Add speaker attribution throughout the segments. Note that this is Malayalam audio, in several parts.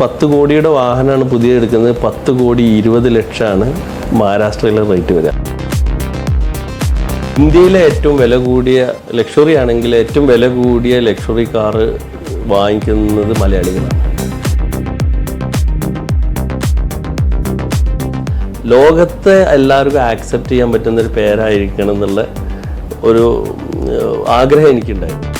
Speaker 1: പത്ത് കോടിയുടെ വാഹനമാണ് പുതിയ എടുക്കുന്നത്. പത്ത് കോടി ഇരുപത് ലക്ഷമാണ് മഹാരാഷ്ട്രയിലെ റേറ്റ് വരിക. ഇന്ത്യയിലെ ഏറ്റവും വില കൂടിയ ലക്ഷറി ആണെങ്കിൽ ഏറ്റവും വില കൂടിയ ലക്ഷറി കാറ് വാങ്ങിക്കുന്നത് മലയാളികളാണ്. ലോകത്തെ എല്ലാവർക്കും ആക്സെപ്റ്റ് ചെയ്യാൻ പറ്റുന്ന ഒരു പേരായിരിക്കണം എന്നുള്ള ഒരു ആഗ്രഹം എനിക്കുണ്ടായിരുന്നു.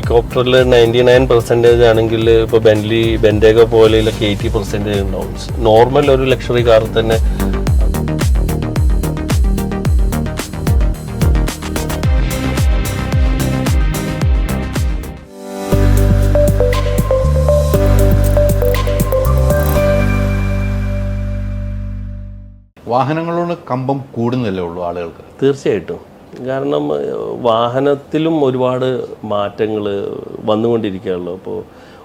Speaker 1: ഹെലികോപ്റ്ററിൽ നയന്റി നയൻ പെർസെന്റേജ് ആണെങ്കിൽ ഇപ്പോൾ ബെൻലി ബെൻഡേഗ പോലെയൊക്കെ എയ്റ്റി പെർസെന്റേജ് ഉണ്ടാവും. നോർമൽ ഒരു ലക്ഷറി കാർ തന്നെ.
Speaker 2: വാഹനങ്ങളോട് കമ്പം കൂടുന്നില്ലേ ഉള്ളൂ ആളുകൾക്ക്?
Speaker 1: തീർച്ചയായിട്ടും. കാരണം വാഹനത്തിലും ഒരുപാട് മാറ്റങ്ങൾ വന്നുകൊണ്ടിരിക്കുകയുള്ളൂ അപ്പോൾ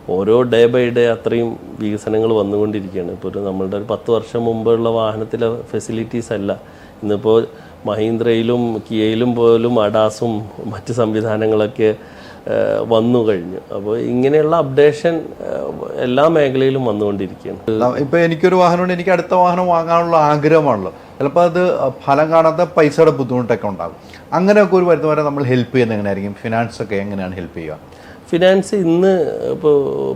Speaker 1: ഓരോ ഡേ ബൈ ഡേ അത്രയും വികസനങ്ങൾ വന്നുകൊണ്ടിരിക്കുകയാണ്. ഇപ്പോൾ ഒരു നമ്മളുടെ ഒരു പത്ത് വർഷം മുമ്പുള്ള വാഹനത്തിലെ ഫെസിലിറ്റീസ് അല്ല. ഇന്നിപ്പോൾ മഹീന്ദ്രയിലും കിയയിലും പോലും അഡാസും മറ്റ് സംവിധാനങ്ങളൊക്കെ വന്നു കഴിഞ്ഞു. അപ്പോൾ ഇങ്ങനെയുള്ള അപ്ഡേഷൻ എല്ലാ മേഖലയിലും വന്നുകൊണ്ടിരിക്കുകയാണ്.
Speaker 2: ഇപ്പോൾ ഇപ്പൊ എനിക്കൊരു വാഹനമുണ്ട്. എനിക്ക് അടുത്ത വാഹനം വാങ്ങാനുള്ള ആഗ്രഹമാണല്ലോ. ചിലപ്പോൾ അത് ഫലം കാണാത്ത പൈസയുടെ ബുദ്ധിമുട്ടൊക്കെ ഉണ്ടാകും. അങ്ങനെയൊക്കെ ഒരു വരുന്നവരെ നമ്മൾ ഹെൽപ്പ് ചെയ്യുന്നത് എങ്ങനെയായിരിക്കും? ഫിനാൻസ് ഒക്കെ എങ്ങനെയാണ് ഹെൽപ്പ് ചെയ്യുക?
Speaker 1: ഫിനാൻസ് ഇന്ന് ഇപ്പോൾ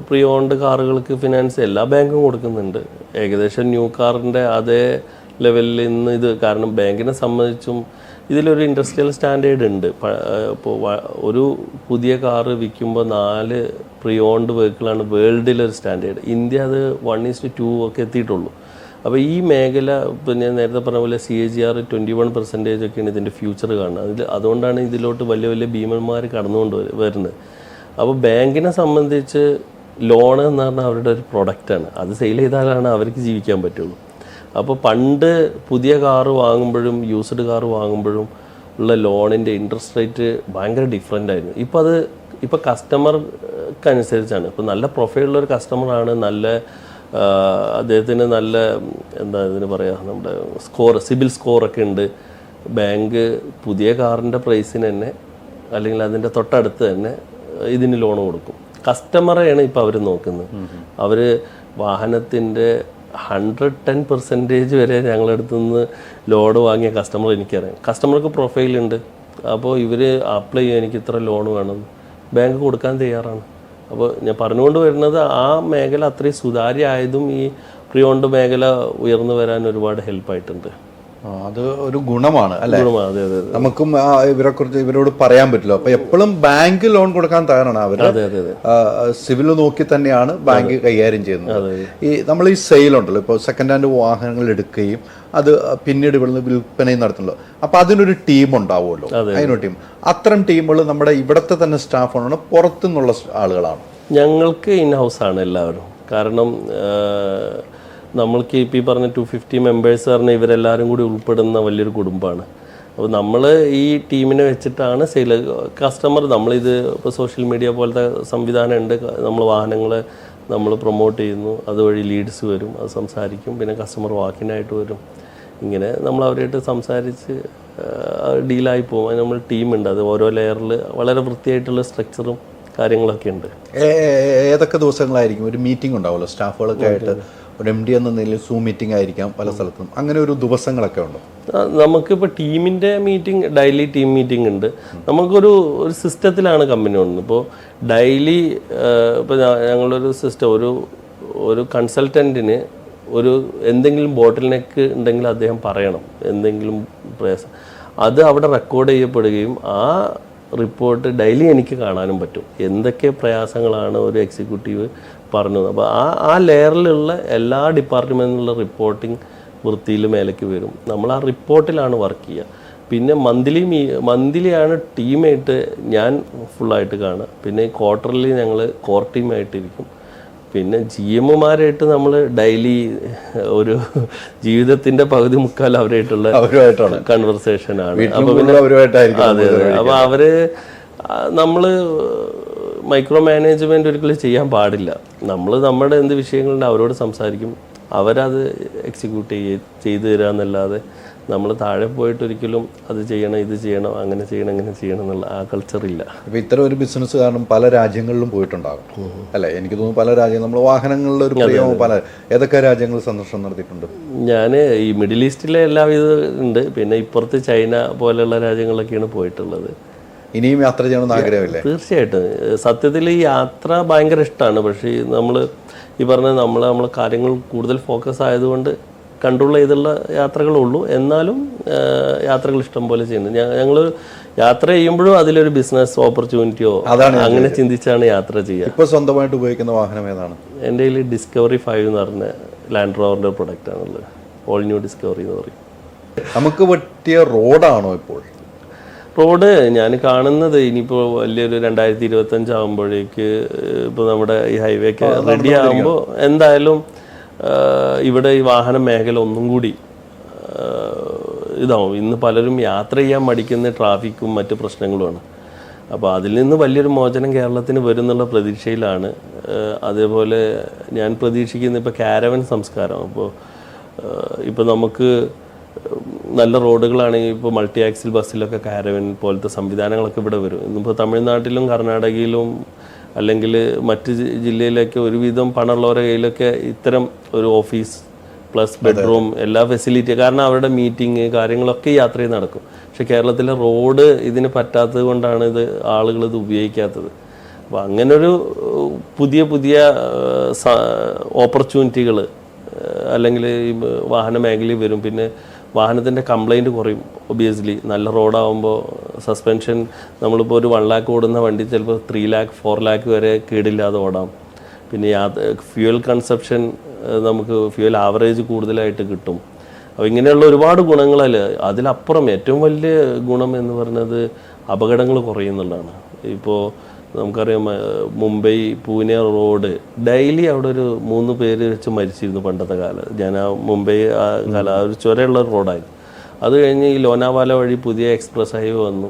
Speaker 1: പ്രീ ഓൺഡ് കാറുകൾക്ക് ഫിനാൻസ് എല്ലാ ബാങ്കും കൊടുക്കുന്നുണ്ട്. ഏകദേശം ന്യൂ കാറിന്റെ അതേ ലെവലിൽ ഇന്ന് ഇത് കാരണം ബാങ്കിനെ സംബന്ധിച്ചും ഇതിലൊരു ഇൻഡസ്ട്രിയൽ സ്റ്റാൻഡേർഡ് ഉണ്ട്. ഇപ്പോൾ ഒരു പുതിയ കാറ് വിൽക്കുമ്പോൾ നാല് പ്രീ ഓൺഡ് വെഹിക്കിളാണ് വേൾഡിലൊരു സ്റ്റാൻഡേർഡ് ഇന്ത്യ അത് വൺ ഈസ് ടു ഒക്കെ എത്തിയിട്ടുള്ളൂ. അപ്പോൾ ഈ മേഖല ഞാൻ നേരത്തെ പറഞ്ഞ പോലെ C A G R twenty one percentage ഒക്കെയാണ് ഇതിന്റെ ഫ്യൂച്ചർ കാണുന്നത്. അതിൽ അതുകൊണ്ടാണ് ഇതിലോട്ട് വലിയ വലിയ ഭീമന്മാർ കടന്നുകൊണ്ട് വര- വരുന്നത്. അപ്പോൾ ബാങ്കിനെ സംബന്ധിച്ച് ലോൺ എന്ന് പറഞ്ഞാൽ അവരുടെ ഒരു പ്രൊഡക്റ്റാണ് അത് സെയിൽ ചെയ്താലാണ് അവർക്ക് ജീവിക്കാൻ പറ്റുള്ളൂ. അപ്പോൾ പണ്ട് പുതിയ കാറ് വാങ്ങുമ്പോഴും യൂസ്ഡ് കാറ് വാങ്ങുമ്പോഴും ഉള്ള ലോണിന്റെ ഇൻട്രസ്റ്റ് റേറ്റ് ഭയങ്കര ഡിഫറെന്റ് ആയിരുന്നു. ഇപ്പോൾ അത് ഇപ്പോൾ കസ്റ്റമർക്കനുസരിച്ചാണ് ഇപ്പോൾ നല്ല പ്രൊഫൈലുള്ള ഒരു കസ്റ്റമറാണ് നല്ല അദ്ദേഹത്തിന് നല്ല എന്താ ഇതിന് പറയുക നമ്മുടെ സ്കോർ സിബിൽ സ്കോറൊക്കെ ഉണ്ട്. ബാങ്ക് പുതിയ കാറിന്റെ പ്രൈസിന് തന്നെ അല്ലെങ്കിൽ അതിന്റെ തൊട്ടടുത്ത് തന്നെ ഇതിന് ലോൺ കൊടുക്കും. കസ്റ്റമറെയാണ് ഇപ്പോൾ അവർ നോക്കുന്നത്. അവർ വാഹനത്തിന്റെ ഹൺഡ്രഡ് ടെൻ പെർസെന്റേജ് വരെ ഞങ്ങളടുത്തു നിന്ന് ലോഡ് വാങ്ങിയ കസ്റ്റമർ എനിക്കറിയാം. കസ്റ്റമർക്ക് പ്രൊഫൈലുണ്ട് അപ്പോൾ ഇവർ അപ്ലൈ ചെയ്യാൻ എനിക്ക് ഇത്ര ലോൺ വേണം. ബാങ്ക് കൊടുക്കാൻ തയ്യാറാണ്. അപ്പോൾ ഞാൻ പറഞ്ഞുകൊണ്ട് വരുന്നത് ആ മേഖല അത്രയും സുതാര്യമായതും ഈ പ്രിയോണ്ട് മേഖല ഉയർന്നു വരാൻ ഒരുപാട് ഹെൽപ്പായിട്ടുണ്ട്
Speaker 2: അത് ഒരു ഗുണമാണ് അല്ലെ? നമുക്കും ഇവരെ കുറിച്ച് ഇവരോട് പറയാൻ പറ്റില്ല. അപ്പൊ എപ്പോഴും ബാങ്ക് ലോൺ കൊടുക്കാൻ തയ്യാറാണ്
Speaker 1: അതെ
Speaker 2: സിവിൽ നോക്കി തന്നെയാണ് ബാങ്ക് കൈകാര്യം ചെയ്യുന്നത്. ഈ നമ്മൾ ഈ സെയിൽ ഉണ്ടല്ലോ ഇപ്പോൾ സെക്കൻഡ് ഹാൻഡ് വാഹനങ്ങൾ എടുക്കുകയും അത് പിന്നീട് ഇവിടുന്ന് വിൽപ്പനയും നടത്തുന്നല്ലോ അപ്പൊ അതിനൊരു ടീം ഉണ്ടാവുമല്ലോ. അതിനൊരു ടീം അത്തരം ടീമുകൾ നമ്മുടെ ഇവിടത്തെ തന്നെ സ്റ്റാഫാണ് പുറത്തുനിന്നുള്ള ആളുകളാണ്.
Speaker 1: ഞങ്ങൾക്ക് ഇൻ ഹൗസ് ആണ് എല്ലാവരും. കാരണം നമ്മൾക്ക് ഇപ്പം ഈ പറഞ്ഞ ടു ഫിഫ്റ്റി മെമ്പേഴ്സ് പറഞ്ഞ ഇവരെല്ലാവരും കൂടി ഉൾപ്പെടുന്ന വലിയൊരു കുടുംബമാണ്. അപ്പോൾ നമ്മൾ ഈ ടീമിനെ വെച്ചിട്ടാണ് സെയിൽ കസ്റ്റമർ നമ്മളിത് ഇപ്പോൾ സോഷ്യൽ മീഡിയ പോലത്തെ സംവിധാനം ഉണ്ട്. നമ്മൾ വാഹനങ്ങൾ നമ്മൾ പ്രൊമോട്ട് ചെയ്യുന്നു. അതുവഴി ലീഡ്സ് വരും അത് സംസാരിക്കും. പിന്നെ കസ്റ്റമർ വാക്കിനായിട്ട് വരും. ഇങ്ങനെ നമ്മൾ അവരായിട്ട് സംസാരിച്ച് ഡീലായി പോകും. അതിന് നമ്മൾ ടീമുണ്ട് അത് ഓരോ ലെയറിൽ വളരെ വൃത്തിയായിട്ടുള്ള സ്ട്രക്ചറും കാര്യങ്ങളൊക്കെ ഉണ്ട്.
Speaker 2: ഏതൊക്കെ ദിവസങ്ങളായിരിക്കും? ഒരു മീറ്റിംഗ് ഉണ്ടാവുമല്ലോ? സ്റ്റാഫുകളൊക്കെ ആയിട്ട്. ഒരു എം ഡി എന്ന നിലയിൽ സൂം മീറ്റിംഗ് ആയിരിക്കാം പല സ്ഥലത്തും. അങ്ങനെ ഒരു ദിവസങ്ങളൊക്കെ ഉണ്ടോ?
Speaker 1: നമുക്കിപ്പോൾ ടീമിന്റെ മീറ്റിംഗ് ഡെയിലി ടീം മീറ്റിംഗ് ഉണ്ട്. നമുക്കൊരു ഒരു സിസ്റ്റത്തിലാണ് കമ്പനി വന്നത് ഇപ്പോൾ ഡെയിലി ഇപ്പോൾ ഞങ്ങളൊരു സിസ്റ്റം ഒരു ഒരു കൺസൾട്ടന്റിന് ഒരു എന്തെങ്കിലും ബോട്ടിൽ നെക്ക് ഉണ്ടെങ്കിൽ അദ്ദേഹം പറയണം. എന്തെങ്കിലും പ്രയാസം. അത് അവിടെ റെക്കോർഡ് ചെയ്യപ്പെടുകയും ആ റിപ്പോർട്ട് ഡെയിലി എനിക്ക് കാണാനും പറ്റും. എന്തൊക്കെ പ്രയാസങ്ങളാണ് ഒരു എക്സിക്യൂട്ടീവ് പറഞ്ഞത്. അപ്പോൾ ആ ആ ലെയറിലുള്ള എല്ലാ ഡിപ്പാർട്ട്മെന്റിലുള്ള റിപ്പോർട്ടിംഗ് വൃത്തിയിൽ മേലേക്ക് വരും. നമ്മൾ ആ റിപ്പോർട്ടിലാണ് വർക്ക് ചെയ്യുക. പിന്നെ മന്ത്ലി മീ മന്ത്ലിയാണ് ടീമായിട്ട് ഞാൻ ഫുള്ളായിട്ട് കാണുക. പിന്നെ ക്വാർട്ടർലി ഞങ്ങൾ കോർ ടീമായിട്ടിരിക്കും പിന്നെ ജി എമ്മുമാരായിട്ട് നമ്മൾ ഡെയിലി ഒരു ജീവിതത്തിന്റെ പകുതി മുക്കാൽ അവരായിട്ടുള്ള
Speaker 2: കൺവെർസേഷനാണ്
Speaker 1: കൺവെർസേഷൻ ആണ്. അപ്പൊ
Speaker 2: അവരുമായിട്ടായിരിക്കും
Speaker 1: അതെ അതെ. അപ്പൊ അവർ നമ്മൾ നമ്മൾ മൈക്രോ മാനേജ്മെന്റ് ഒരിക്കലും ചെയ്യാൻ പാടില്ല. നമ്മൾ നമ്മുടെ എന്ത് വിഷയങ്ങളുണ്ട് അവരോട് സംസാരിക്കും. അവരത് എക്സിക്യൂട്ട് ചെയ്യ ചെയ്തു തരാന്നല്ലാതെ നമ്മൾ താഴെ പോയിട്ട് ഒരിക്കലും അത് ചെയ്യണം ഇത് ചെയ്യണം അങ്ങനെ ചെയ്യണം ഇങ്ങനെ ചെയ്യണം എന്നുള്ള ആ കൾച്ചർ ഇല്ല.
Speaker 2: ഇപ്പൊ ഇത്തരം ഒരു ബിസിനസ് കാരണം പല രാജ്യങ്ങളിലും പോയിട്ടുണ്ടാകും. അല്ലെ? എനിക്ക് തോന്നുന്നു പല രാജ്യങ്ങൾ നമ്മൾ വാഹനങ്ങളുടെ ഒരു പല ഏതൊക്കെ രാജ്യങ്ങൾ സന്ദർശനം നടത്തിയിട്ടുണ്ട്?
Speaker 1: ഞാൻ ഈ മിഡിൽ ഈസ്റ്റിലെ എല്ലാവിധ ഉണ്ട്. പിന്നെ ഇപ്പുറത്ത് ചൈന പോലെയുള്ള രാജ്യങ്ങളൊക്കെയാണ് പോയിട്ടുള്ളത്.
Speaker 2: ഇനിയും യാത്ര ചെയ്യണമെന്ന് ആഗ്രഹമില്ലേ?
Speaker 1: തീർച്ചയായിട്ടും. സത്യത്തിൽ ഈ യാത്ര ഭയങ്കര ഇഷ്ടമാണ്. പക്ഷേ നമ്മൾ ഈ പറഞ്ഞ നമ്മൾ നമ്മൾ കാര്യങ്ങൾ കൂടുതൽ ഫോക്കസ് ആയതുകൊണ്ട് കൺട്രോൾ ചെയ്തുള്ള യാത്രകളുള്ളൂ. എന്നാലും യാത്രകൾ ഇഷ്ടം പോലെ ചെയ്യുന്നു. ഞങ്ങൾ യാത്ര ചെയ്യുമ്പോഴും അതിലൊരു ബിസിനസ് ഓപ്പർച്യൂണിറ്റിയോ അങ്ങനെ ചിന്തിച്ചാണ് യാത്ര ചെയ്യുക.
Speaker 2: ഇപ്പോൾ സ്വന്തമായിട്ട് ഉപയോഗിക്കുന്ന വാഹനം ഏതാണ്?
Speaker 1: എന്റെ കയ്യിൽ ഡിസ്കവറി ഫൈവ് എന്ന് പറഞ്ഞ ലാൻഡ് റോവറിന്റെ പ്രൊഡക്റ്റ് ആണുള്ളത്. ഓൾ ന്യൂ ഡിസ്കവറി എന്ന് പറയും.
Speaker 2: നമുക്ക് പറ്റിയ റോഡാണോ ഇപ്പോൾ?
Speaker 1: റോഡ് ഞാൻ കാണുന്നത് ഇനിയിപ്പോൾ വലിയൊരു രണ്ടായിരത്തി ഇരുപത്തഞ്ച് ആകുമ്പോഴേക്ക് ഇപ്പോൾ നമ്മുടെ ഈ ഹൈവേ ഒക്കെ റെഡി ആകുമ്പോൾ എന്തായാലും ഇവിടെ ഈ വാഹന മേഖല ഒന്നും കൂടി ഇതാവും. ഇന്ന് പലരും യാത്ര ചെയ്യാൻ മടിക്കുന്ന ട്രാഫിക്കും മറ്റു പ്രശ്നങ്ങളുമാണ്. അപ്പോൾ അതിൽ നിന്ന് വലിയൊരു മോചനം കേരളത്തിന് വരും എന്നുള്ള പ്രതീക്ഷയിലാണ് അതേപോലെ ഞാൻ പ്രതീക്ഷിക്കുന്ന ഇപ്പോൾ കാരവൻ സംസ്കാരം. അപ്പോൾ ഇപ്പോൾ നമുക്ക് നല്ല റോഡുകളാണെങ്കിൽ ഇപ്പോൾ മൾട്ടി ആക്സിൽ ബസ്സിലൊക്കെ കാരവൻ പോലത്തെ സംവിധാനങ്ങളൊക്കെ ഇവിടെ വരും. ഇന്നിപ്പോൾ തമിഴ്നാട്ടിലും കർണാടകയിലും അല്ലെങ്കിൽ മറ്റ് ജില്ലയിലൊക്കെ ഒരുവിധം പണമുള്ളവരുടെ കയ്യിലൊക്കെ ഇത്തരം ഒരു ഓഫീസ് പ്ലസ് ബെഡ്റൂം എല്ലാ ഫെസിലിറ്റി കാരണം അവരുടെ മീറ്റിംഗ് കാര്യങ്ങളൊക്കെ യാത്ര യാത്രയിൽ നടക്കും. പക്ഷെ കേരളത്തിലെ റോഡ് ഇതിന് പറ്റാത്തത് കൊണ്ടാണ് ഇത് ആളുകൾ ഇത് ഉപയോഗിക്കാത്തത്. അപ്പോൾ അങ്ങനൊരു പുതിയ പുതിയ ഓപ്പർച്യൂണിറ്റികൾ അല്ലെങ്കിൽ ഈ വാഹന മേഖലയിൽ വരും. പിന്നെ വാഹനത്തിന്റെ കംപ്ലൈന്റ് കുറയും ഒബിയസ്ലി നല്ല റോഡാകുമ്പോൾ സസ്പെൻഷൻ നമ്മളിപ്പോൾ ഒരു വൺ ലാക്ക് ഓടുന്ന വണ്ടി ചിലപ്പോൾ ത്രീ ലാക്ക് ഫോർ ലാക്ക് വരെ കേടില്ലാതെ ഓടാം. പിന്നെ യാത്ര ഫ്യൂവൽ കൺസപ്ഷൻ നമുക്ക് ഫ്യൂവൽ ആവറേജ് കൂടുതലായിട്ട് കിട്ടും. അപ്പോൾ ഇങ്ങനെയുള്ള ഒരുപാട് ഗുണങ്ങളല്ല അതിലപ്പുറം ഏറ്റവും വലിയ ഗുണം എന്ന് പറയുന്നത് അപകടങ്ങൾ കുറയുന്നുള്ളതാണ്. ഇപ്പോൾ നമുക്കറിയാം മുംബൈ പൂനെ റോഡ് ഡെയിലി അവിടെ ഒരു മൂന്ന് പേര് വെച്ച് മരിച്ചിരുന്നു പണ്ടത്തെ കാലം. ഞാൻ ആ മുംബൈ ആ കാലം ആ ഒരു ചുരയുള്ള റോഡായിരുന്നു. അത് കഴിഞ്ഞ് ഈ ലോനാവാല വഴി പുതിയ എക്സ്പ്രസ് ഹൈവേ വന്നു.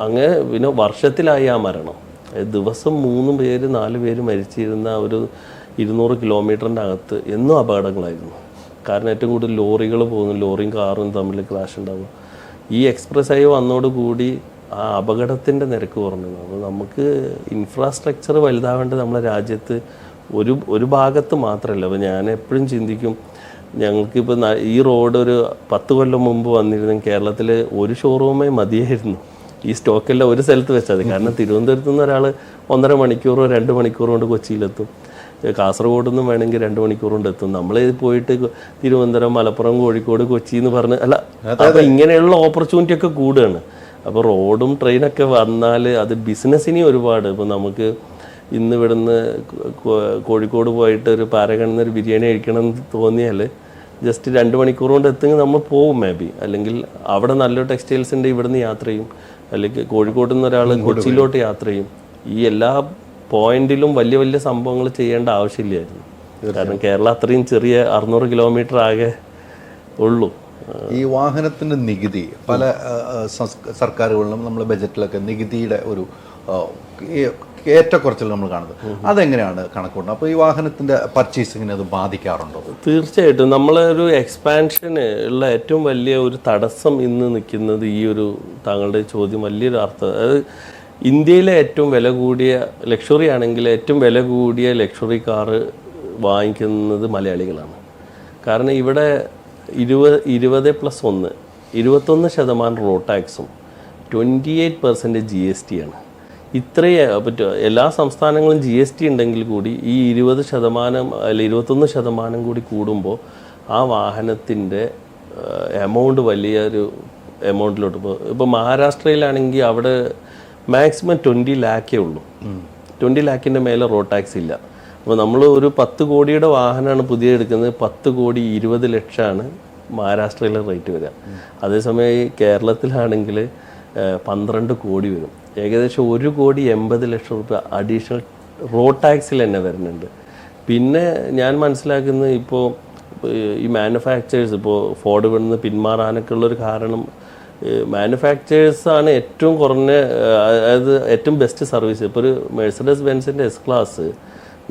Speaker 1: അങ്ങനെ പിന്നെ വർഷത്തിലായി ആ മരണം. ദിവസം മൂന്ന് പേര് നാല് പേര് മരിച്ചിരുന്ന ഒരു ഇരുന്നൂറ് കിലോമീറ്ററിന്റെ അകത്ത് എന്നും അപകടങ്ങളായിരുന്നു. കാരണം ഏറ്റവും കൂടുതൽ ലോറികൾ പോകുന്നു ലോറിയും കാറും തമ്മിൽ ക്രാഷ് ഉണ്ടാകും ഈ എക്സ്പ്രസ് ഹൈവേ വന്നതോടുകൂടി ആ അപകടത്തിന്റെ നിരക്ക് കുറഞ്ഞു അപ്പോൾ നമുക്ക് ഇൻഫ്രാസ്ട്രക്ചർ വലുതാവേണ്ടത് നമ്മുടെ രാജ്യത്ത് ഒരു ഒരു ഭാഗത്ത് മാത്രമല്ല അപ്പോൾ ഞാൻ എപ്പോഴും ചിന്തിക്കും ഞങ്ങൾക്കിപ്പോൾ ഈ റോഡ് ഒരു പത്ത് കൊല്ലം മുമ്പ് വന്നിരുന്ന കേരളത്തിൽ ഒരു ഷോറൂമേ മതിയായിരുന്നു. ഈ സ്റ്റോക്കെല്ലാം ഒരു സ്ഥലത്ത് വെച്ചാൽ മതി. കാരണം തിരുവനന്തപുരത്ത് നിന്ന് ഒരാൾ ഒന്നര മണിക്കൂറോ രണ്ട് മണിക്കൂറോ കൊണ്ട് കൊച്ചിയിലെത്തും. കാസർഗോഡ് നിന്നും വേണമെങ്കിൽ രണ്ട് മണിക്കൂർ കൊണ്ട് എത്തും. നമ്മൾ പോയിട്ട് തിരുവനന്തപുരം മലപ്പുറം കോഴിക്കോട് കൊച്ചി എന്ന് പറഞ്ഞ് അല്ല അപ്പോൾ ഇങ്ങനെയുള്ള ഓപ്പർച്യൂണിറ്റി ഒക്കെ കൂടുകയാണ്. അപ്പോൾ റോഡും ട്രെയിനൊക്കെ വന്നാൽ അത് ബിസിനസ്സിനെ ഒരുപാട്. ഇപ്പോൾ നമുക്ക് ഇന്ന് ഇവിടുന്ന് കോഴിക്കോട് പോയിട്ട് ഒരു പാരകണ്ണ ഒരു ബിരിയാണി കഴിക്കണം എന്ന് തോന്നിയാൽ ജസ്റ്റ് രണ്ട് മണിക്കൂർ കൊണ്ട് എത്തുമെങ്കിൽ നമ്മൾ പോവും മേ ബി അല്ലെങ്കിൽ അവിടെ നല്ലൊരു ടെക്സ്റ്റൈൽസിന്റെ ഉണ്ട് ഇവിടുന്ന് യാത്ര ചെയ്യും. അല്ലെങ്കിൽ കോഴിക്കോട്ട് നിന്ന് ഒരാൾ കൊച്ചിയിലോട്ട് യാത്ര ചെയ്യും. ഈ എല്ലാ പോയിന്റിലും വലിയ വലിയ സംഭവങ്ങൾ ചെയ്യേണ്ട ആവശ്യമില്ലായിരുന്നു. കാരണം കേരളം അത്രയും ചെറിയ അറുന്നൂറ് കിലോമീറ്റർ ആകെ ഉള്ളൂ.
Speaker 2: ഈ വാഹനത്തിന്റെ നികുതി പല സർക്കാരുകളിലും നമ്മുടെ ബജറ്റിലൊക്കെ നികുതിയുടെ ഒരു ഏറ്റക്കുറച്ചിൽ നമ്മൾ കാണുന്നത്. അതെങ്ങനെയാണ് കണക്കൂട്ടുന്നത് അപ്പോൾ ഈ വാഹനത്തിന്റെ പർച്ചേസിങ്ങിനെ അത് ബാധിക്കാറുണ്ടോ?
Speaker 1: തീർച്ചയായിട്ടും. നമ്മളൊരു എക്സ്പാൻഷന് ഉള്ള ഏറ്റവും വലിയ ഒരു തടസ്സം ഇന്ന് നിൽക്കുന്നത് ഈ ഒരു താങ്കളുടെ ചോദ്യം വലിയൊരു അർത്ഥം അതായത് ഇന്ത്യയിലെ ഏറ്റവും വില കൂടിയ ലക്ഷറി ആണെങ്കിൽ ഏറ്റവും വില കൂടിയ ലക്ഷറി കാറ് വാങ്ങിക്കുന്നത് മലയാളികളാണ്. കാരണം ഇവിടെ ഇരുപത് ഇരുപത് പ്ലസ് ഒന്ന് ഇരുപത്തൊന്ന് ശതമാനം റോഡ് ടാക്സും twenty eight percent G S T ആണ്. ഇത്രയേ പറ്റുമോ എല്ലാ സംസ്ഥാനങ്ങളും ജി എസ് ടി ഉണ്ടെങ്കിൽ കൂടി ഈ ഇരുപത് ശതമാനം അല്ല ഇരുപത്തൊന്ന് ശതമാനം കൂടി കൂടുമ്പോൾ ആ വാഹനത്തിന്റെ എമൗണ്ട് വലിയൊരു എമൗണ്ടിലോട്ട് പോകും ഇപ്പോൾ മഹാരാഷ്ട്രയിലാണെങ്കിൽ അവിടെ മാക്സിമം ട്വന്റി ലാക്കേ ഉള്ളൂ. ട്വന്റി ലാക്കിന്റെ മേലെ റോഡ് ടാക്സ് ഇല്ല. അപ്പോൾ നമ്മൾ ഒരു പത്ത് കോടിയുടെ വാഹനമാണ് പുതിയ എടുക്കുന്നത്. പത്ത് കോടി ഇരുപത് ലക്ഷമാണ് മഹാരാഷ്ട്രയിലെ റേറ്റ് വരിക. അതേസമയം ഈ കേരളത്തിലാണെങ്കിൽ പന്ത്രണ്ട് കോടി വരും. ഏകദേശം ഒരു കോടി എൺപത് ലക്ഷം റുപ്യ അഡീഷണൽ റോഡ് ടാക്സിൽ തന്നെ വരുന്നുണ്ട്. പിന്നെ ഞാൻ മനസ്സിലാക്കുന്നത് ഇപ്പോൾ ഈ മാനുഫാക്ചേഴ്സ് ഇപ്പോൾ ഫോർഡ് ഇവിടുന്ന് പിന്മാറാനൊക്കെ ഉള്ളൊരു കാരണം മാനുഫാക്ചേഴ്സാണ് ഏറ്റവും കുറഞ്ഞ അതായത് ഏറ്റവും ബെസ്റ്റ് സർവീസ് ഇപ്പോൾ ഒരു മെഴ്സഡസ് ബെൻസിന്റെ എസ് ക്ലാസ്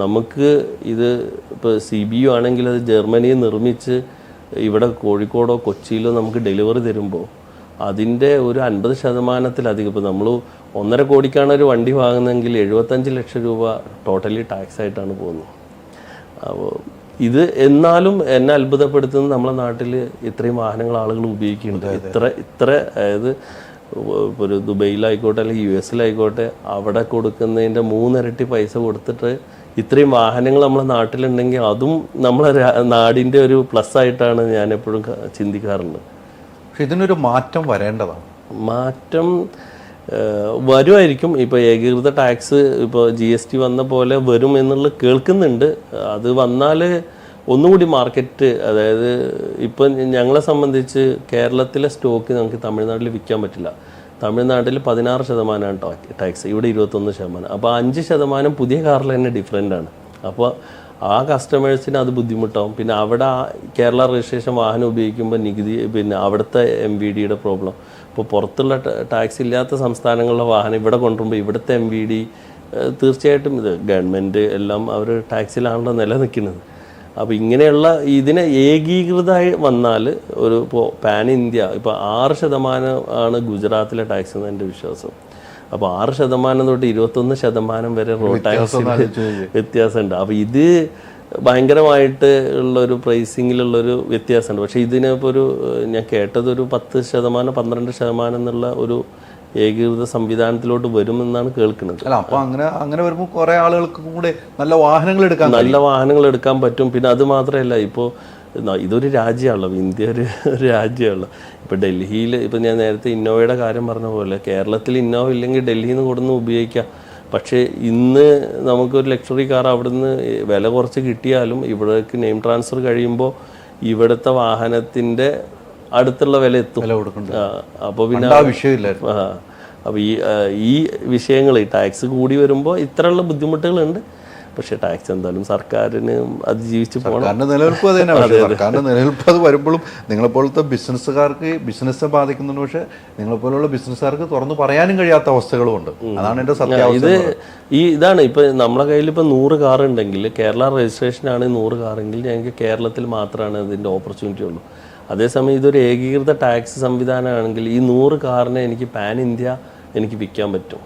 Speaker 1: നമുക്ക് ഇത് ഇപ്പോൾ സി ബി യു ആണെങ്കിൽ അത് ജർമ്മനിയിൽ നിർമ്മിച്ച് ഇവിടെ കോഴിക്കോടോ കൊച്ചിയിലോ നമുക്ക് ഡെലിവറി തരുമ്പോൾ അതിന്റെ ഒരു അൻപത് ശതമാനത്തിലധികം ഇപ്പോൾ നമ്മൾ ഒന്നര കോടിക്കാണ് ഒരു വണ്ടി വാങ്ങുന്നതെങ്കിൽ എഴുപത്തഞ്ച് ലക്ഷം രൂപ ടോട്ടലി ടാക്സ് ആയിട്ടാണ് പോകുന്നത്. അപ്പോൾ ഇത് എന്നാലും എന്നെ അത്ഭുതപ്പെടുത്തുന്നത് നമ്മളെ നാട്ടിൽ ഇത്രയും വാഹനങ്ങൾ ആളുകൾ ഉപയോഗിക്കുന്നുണ്ട്. ഇത്ര ഇത്ര അതായത് ഇപ്പോൾ ഒരു ദുബൈയിലായിക്കോട്ടെ അല്ലെങ്കിൽ യു എസിലായിക്കോട്ടെ അവിടെ കൊടുക്കുന്നതിന്റെ മൂന്നിരട്ടി പൈസ കൊടുത്തിട്ട് ഇത്രയും വാഹനങ്ങൾ നമ്മളെ നാട്ടിലുണ്ടെങ്കിൽ അതും നമ്മളെ നാടിന്റെ ഒരു പ്ലസ് ആയിട്ടാണ് ഞാൻ എപ്പോഴും ചിന്തിക്കാറുണ്ട്.
Speaker 2: പക്ഷെ ഇതിനൊരു മാറ്റം വരേണ്ടതാണ്.
Speaker 1: മാറ്റം വരുമായിരിക്കും. ഇപ്പോൾ ഏകീകൃത ടാക്സ് ഇപ്പോൾ ജി എസ് ടി വന്ന പോലെ വരും എന്നുള്ളത് കേൾക്കുന്നുണ്ട്. അത് വന്നാൽ ഒന്നുകൂടി മാർക്കറ്റ് അതായത് ഇപ്പം ഞങ്ങളെ സംബന്ധിച്ച് കേരളത്തിലെ സ്റ്റോക്ക് നമുക്ക് തമിഴ്നാട്ടിൽ വിൽക്കാൻ പറ്റില്ല. തമിഴ്നാട്ടിൽ പതിനാറ് ശതമാനമാണ് ടാക്സ് ഇവിടെ ഇരുപത്തൊന്ന് ശതമാനം. അപ്പോൾ അഞ്ച് ശതമാനം പുതിയ കാറിൽ തന്നെ ഡിഫറെന്റ് ആണ്. അപ്പോൾ ആ കസ്റ്റമേഴ്സിന് അത് ബുദ്ധിമുട്ടാവും. പിന്നെ അവിടെ കേരള രജിസ്ട്രേഷൻ വാഹനം ഉപയോഗിക്കുമ്പോൾ നികുതി പിന്നെ അവിടുത്തെ എം വി ഡിയുടെ പ്രോബ്ലം ഇപ്പോൾ പുറത്തുള്ള ടാക്സ് ഇല്ലാത്ത സംസ്ഥാനങ്ങളിലെ വാഹനം ഇവിടെ കൊണ്ടുവരുമ്പോൾ ഇവിടുത്തെ എം വി ഡി തീർച്ചയായിട്ടും ഇത് ഗവൺമെന്റ് എല്ലാം അവർ ടാക്സിലാണല്ലോ നിലനിൽക്കുന്നത്. അപ്പോൾ ഇങ്ങനെയുള്ള ഇതിനെ ഏകീകൃതമായി വന്നാൽ ഒരു ഇപ്പോൾ പാൻ ഇന്ത്യ ഇപ്പോൾ ആറ് ശതമാനം ആണ് ഗുജറാത്തിലെ ടാക്സ് എന്ന് എന്റെ വിശ്വാസം. അപ്പോൾ ആറ് ശതമാനം തൊട്ട് ഇരുപത്തൊന്ന് ശതമാനം വരെ റോഡ് ടാക്സ് വ്യത്യാസമുണ്ട്. അപ്പോൾ ഇത് ഭയങ്കരമായിട്ട് ഉള്ളൊരു പ്രൈസിങ്ങിലുള്ളൊരു വ്യത്യാസമുണ്ട്. പക്ഷേ ഇതിനിപ്പോൾ ഒരു ഞാൻ കേട്ടത് ഒരു പത്ത് ശതമാനം പന്ത്രണ്ട് ശതമാനം എന്നുള്ള ഒരു ഏകീകൃത സംവിധാനത്തിലോട്ട് വരുമെന്നാണ് കേൾക്കുന്നത്.
Speaker 2: അല്ല അപ്പൊ അങ്ങനെ അങ്ങനെ വരുമ്പോൾ കുറെ ആളുകൾക്ക് കൂടെ നല്ല വാഹനങ്ങൾ എടുക്കാൻ
Speaker 1: നല്ല വാഹനങ്ങൾ എടുക്കാൻ പറ്റും. പിന്നെ അത് മാത്രമല്ല ഇപ്പോൾ ഇതൊരു രാജ്യമാണല്ലോ. ഇന്ത്യ ഒരു ഒരു രാജ്യമാണല്ലോ. ഇപ്പോൾ ഡൽഹിയിൽ ഇപ്പോൾ ഞാൻ നേരത്തെ ഇന്നോവയുടെ കാര്യം പറഞ്ഞ പോലെ കേരളത്തിൽ ഇന്നോവ ഇല്ലെങ്കിൽ ഡൽഹിയിൽ നിന്ന് കൊടുന്ന് ഉപയോഗിക്കാം. പക്ഷേ ഇന്ന് നമുക്കൊരു ലക്ഷറി കാർ അവിടുന്ന് വില കുറച്ച് കിട്ടിയാലും ഇവിടേക്ക് നെയിം ട്രാൻസ്ഫർ കഴിയുമ്പോൾ ഇവിടുത്തെ വാഹനത്തിന്റെ അടുത്തുള്ള വില എത്തും.
Speaker 2: വില കൊടുക്കണ്ട
Speaker 1: അപ്പോൾ പിന്നെ
Speaker 2: വിഷയമില്ലായിരുന്നു.
Speaker 1: അപ്പോൾ ഈ ഈ വിഷയങ്ങൾ ഈ ടാക്സ് കൂടി വരുമ്പോൾ ഇത്രയുള്ള ബുദ്ധിമുട്ടുകളുണ്ട്. പക്ഷേ ടാക്സ് എന്തായാലും സർക്കാരിന് അതിജീവിച്ച് പോകണം
Speaker 2: നിലനിൽപ്പ് അത് തന്നെ സർക്കാരിന്റെ നിലനിൽപ്പ് അത് വരുമ്പോഴും നിങ്ങളെപ്പോലത്തെ ബിസിനസ്സുകാർക്ക് ബിസിനസ്സിനെ ബാധിക്കുന്നുണ്ട്. പക്ഷേ നിങ്ങളെപ്പോലുള്ള ബിസിനസ്സുകാർക്ക് തുറന്നു പറയാനും കഴിയാത്ത അവസ്ഥകളുമുണ്ട് അതാണ് എന്റെ സത്യാവസ്ഥ
Speaker 1: ഇത് ഈ ഇതാണ്. ഇപ്പൊ നമ്മളെ കയ്യിൽ ഇപ്പൊ നൂറ് കാർ ഉണ്ടെങ്കിൽ കേരള രജിസ്ട്രേഷൻ ആണ് നൂറ് കാറെങ്കിൽ ഞങ്ങൾക്ക് കേരളത്തിൽ മാത്രമാണ് ഇതിന്റെ ഓപ്പർച്യൂണിറ്റി ഉള്ളൂ. അതേസമയം ഇതൊരു ഏകീകൃത ടാക്സ് സംവിധാനമാണെങ്കിൽ ഈ നൂറ് കാറിനെ എനിക്ക് പാൻ ഇന്ത്യ എനിക്ക് വിൽക്കാൻ പറ്റും.